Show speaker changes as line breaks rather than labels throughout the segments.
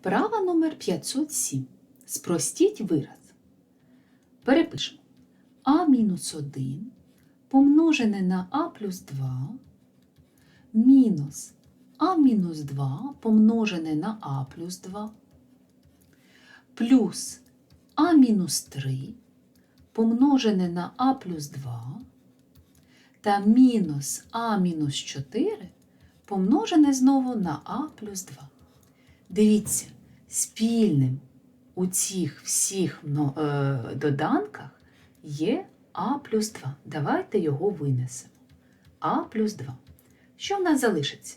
Вправа номер 507. Спростіть вираз. Перепишемо. А мінус 1 помножене на А плюс 2 мінус А мінус 2 помножене на А плюс 2 плюс А мінус 3 помножене на А плюс 2 та мінус А мінус 4 помножене знову на А плюс 2. Дивіться, спільним у цих всіх е, доданках є А плюс 2. Давайте його винесемо. А плюс 2. Що в нас залишиться?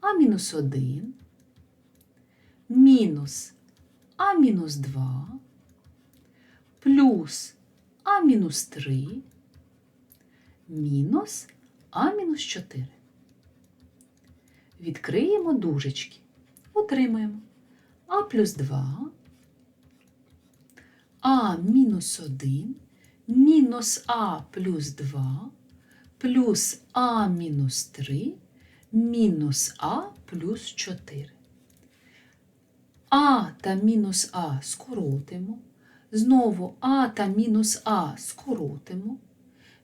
А мінус 1 мінус А мінус 2 плюс А мінус 3 мінус А мінус 4. Відкриємо дужечки. Отримаємо А плюс 2, А мінус 1, мінус А плюс 2, плюс А мінус 3, мінус А плюс 4. А та мінус А скоротимо. Знову А та мінус А скоротимо.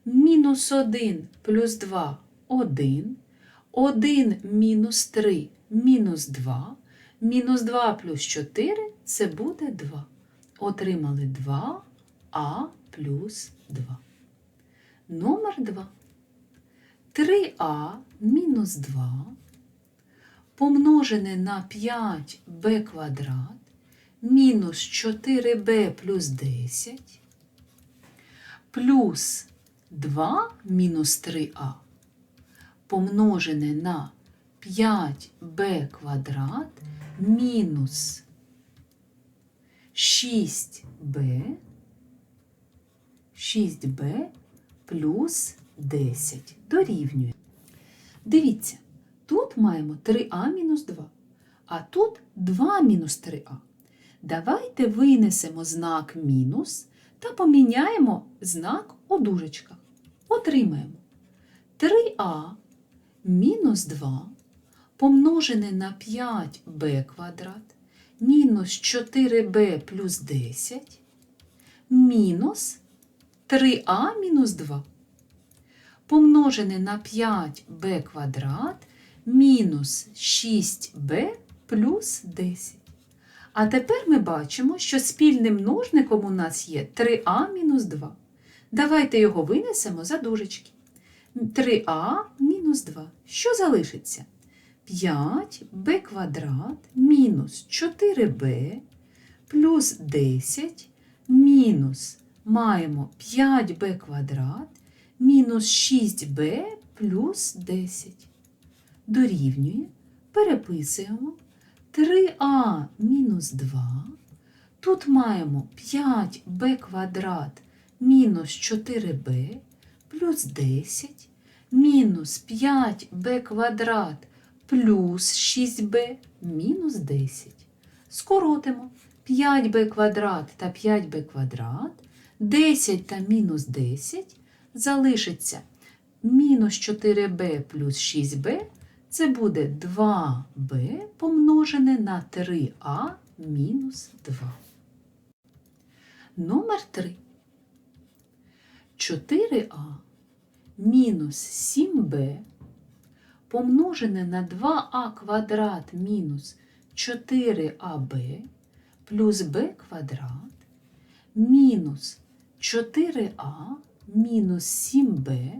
Мінус 1 плюс 2 1. 1 мінус 3 мінус 2. Мінус 2 плюс 4 це буде 2. Отримали 2а плюс 2. Номер 2. 3а мінус 2 помножене на 5b квадрат мінус 4b плюс 10 плюс 2 мінус 3а помножене на 5b квадрат мінус 6b 6b плюс 10 дорівнює. Дивіться, тут маємо 3а мінус 2, а тут 2 мінус 3а. Давайте винесемо знак мінус та поміняємо знак у дужечках. Отримаємо 3а мінус 2 помножене на 5b квадрат мінус 4b плюс 10 мінус 3а мінус 2 помножене на 5b квадрат мінус 6b плюс 10. А тепер ми бачимо, що спільним множником у нас є 3а мінус 2. Давайте його винесемо за дужечки. 3а мінус 2. Що залишиться? 5b квадрат мінус 4b плюс 10 мінус маємо 5b квадрат мінус 6b плюс 10. Дорівнює. Переписуємо 3а мінус 2. Тут маємо 5b квадрат мінус 4b плюс 10 мінус 5b квадрат плюс 6b мінус 10. Скоротимо 5b квадрат та 5b квадрат, 10 та мінус 10 залишиться мінус 4b плюс 6b, це буде 2b помножене на 3a мінус 2. Номер 3. 4а мінус 7b помножене на 2а квадрат мінус 4аб плюс b квадрат мінус 4а мінус 7b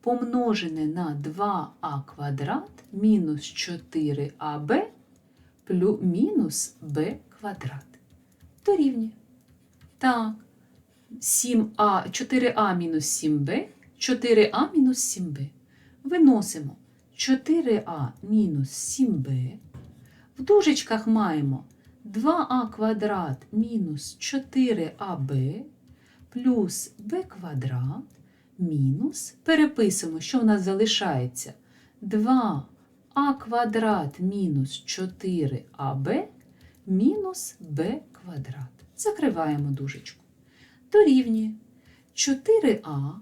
помножене на 2а квадрат мінус 4аб плюс мінус b квадрат. Дорівнює. Так, 7а, 4а мінус 7b, 4а мінус 7b. Виносимо 4а мінус 7b. В дужечках маємо 2а квадрат мінус 4аб плюс b квадрат мінус. Переписуємо, що в нас залишається 2а квадрат мінус 4аб мінус b квадрат. Закриваємо дужечку. Дорівнює 4а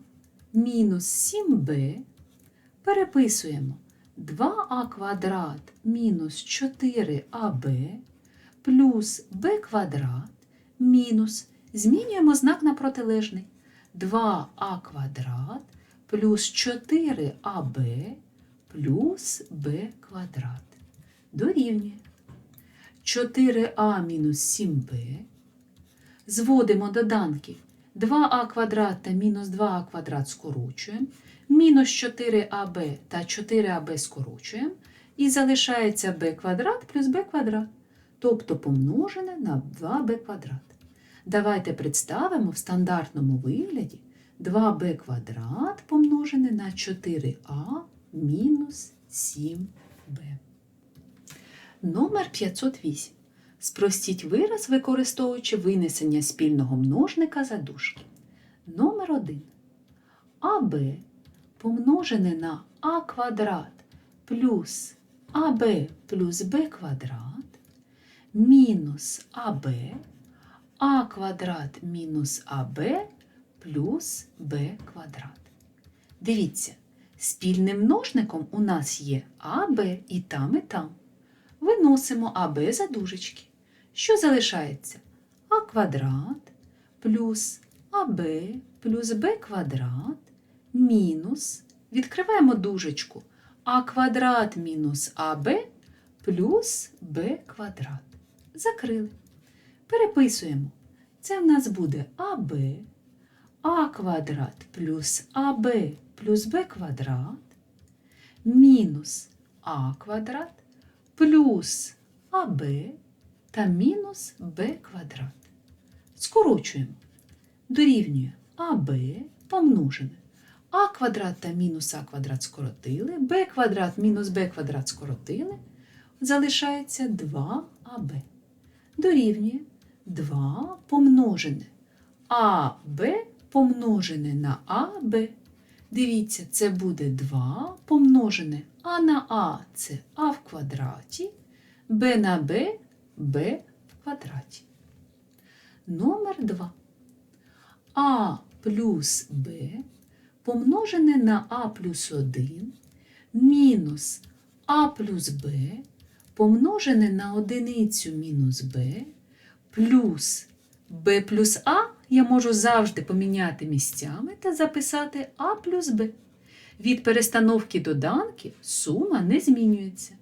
мінус 7b переписуємо 2а квадрат мінус 4аб плюс b квадрат мінус. Змінюємо знак на протилежний. 2а квадрат плюс 4аб плюс b квадрат. Дорівнює. 4а мінус 7b. Зводимо доданки 2а квадрат та мінус 2а квадрат скорочуємо. Мінус 4аб та 4аб скорочуємо. І залишається b квадрат плюс b квадрат. Тобто помножене на 2b квадрат. Давайте представимо в стандартному вигляді 2b квадрат помножене на 4а мінус 7b. Номер 508. Спростіть вираз, використовуючи винесення спільного множника за дужки. Номер 1. АБ помножене на а квадрат плюс АБ плюс Б квадрат мінус АБ а квадрат мінус АБ плюс Б квадрат. Дивіться, спільним множником у нас є АБ і там, і там. Виносимо АБ за дужечки. Що залишається? А квадрат плюс АБ плюс Б квадрат мінус. Відкриваємо дужечку. А квадрат мінус АБ плюс Б квадрат. Закрили. Переписуємо. Це в нас буде АБ, А квадрат плюс АБ плюс Б квадрат мінус А квадрат плюс АБ та мінус Б квадрат. Скорочуємо. Дорівнює АБ помножене. А квадрат та мінус А квадрат скоротили, Б квадрат мінус Б квадрат скоротили. Залишається 2АБ. Дорівнює 2 помножене. АБ помножене на АБ. Дивіться, це буде 2 помножене А на А це А в квадраті, Б на Б Б в квадраті. Номер 2. А плюс Б помножене на А плюс 1 мінус А плюс Б помножене на одиницю мінус Б плюс Б плюс А я можу завжди поміняти місцями та записати А плюс Б. Від перестановки доданків сума не змінюється.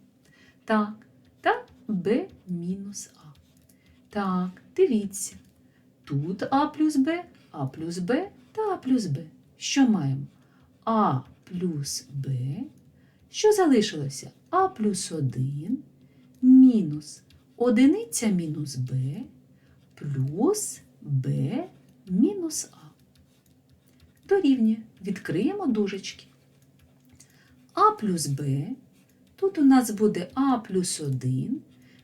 Так, та Б мінус А. Так, дивіться. Тут А плюс Б, А плюс Б та А плюс Б. Що маємо? А плюс Б. Що залишилося? А плюс 1 мінус одиниця мінус Б плюс Б мінус А. Дорівнює. Відкриємо дужечки. А плюс Б. Тут у нас буде А плюс 1,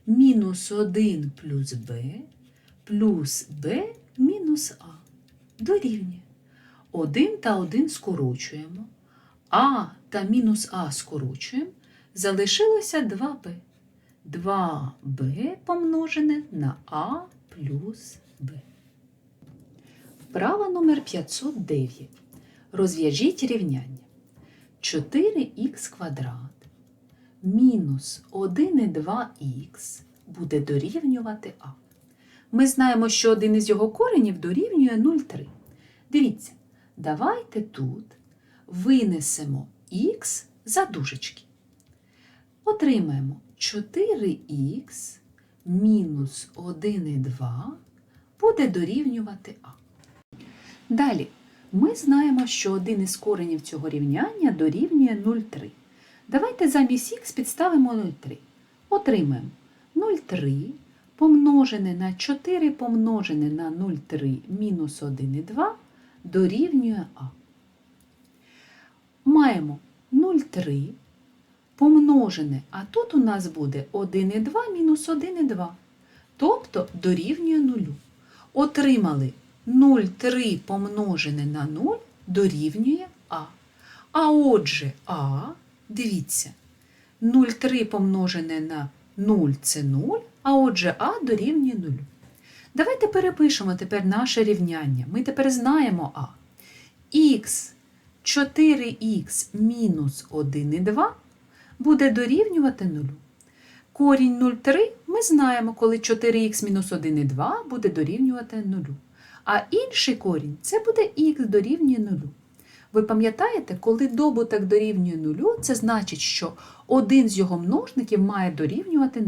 мінус 1 плюс Б, плюс Б мінус А. Дорівнює. 1 та 1 скорочуємо. А та мінус А скорочуємо. Залишилося 2Б. 2b помножене на А плюс Б. Вправа номер 509. Розв'яжіть рівняння. 4х квадрат мінус 1,2х буде дорівнювати А. Ми знаємо, що один із його коренів дорівнює 0,3. Дивіться, давайте тут винесемо х за дужечки. Отримаємо 4х мінус 1,2 буде дорівнювати А. Далі, ми знаємо, що один із коренів цього рівняння дорівнює 0,3. Давайте замість х підставимо 0,3. Отримаємо 0,3 помножене на 4 помножене на 0,3 мінус 1,2 дорівнює А. Маємо 0,3 помножене, а тут у нас буде 1,2 мінус 1,2, тобто дорівнює 0. Отримали 0,3 помножене на 0 дорівнює А. А отже, А, дивіться, 0,3 помножене на 0 це 0, а отже А дорівнює 0. Давайте перепишемо тепер наше рівняння. Ми тепер знаємо А. Х 4х мінус 1,2 буде дорівнювати 0. Корінь 0,3 ми знаємо, коли 4х мінус 1 і 2 буде дорівнювати 0. А інший корінь це буде х дорівнює 0. Ви пам'ятаєте, коли добуток дорівнює 0, це значить, що один з його множників має дорівнювати 0.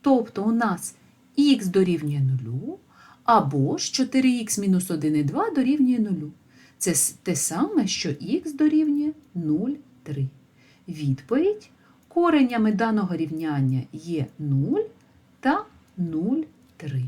Тобто у нас х дорівнює 0, або ж 4х мінус 1,2 дорівнює 0. Це те саме, що х дорівнює 0,3. Відповідь коренями даного рівняння є 0 та 0,3.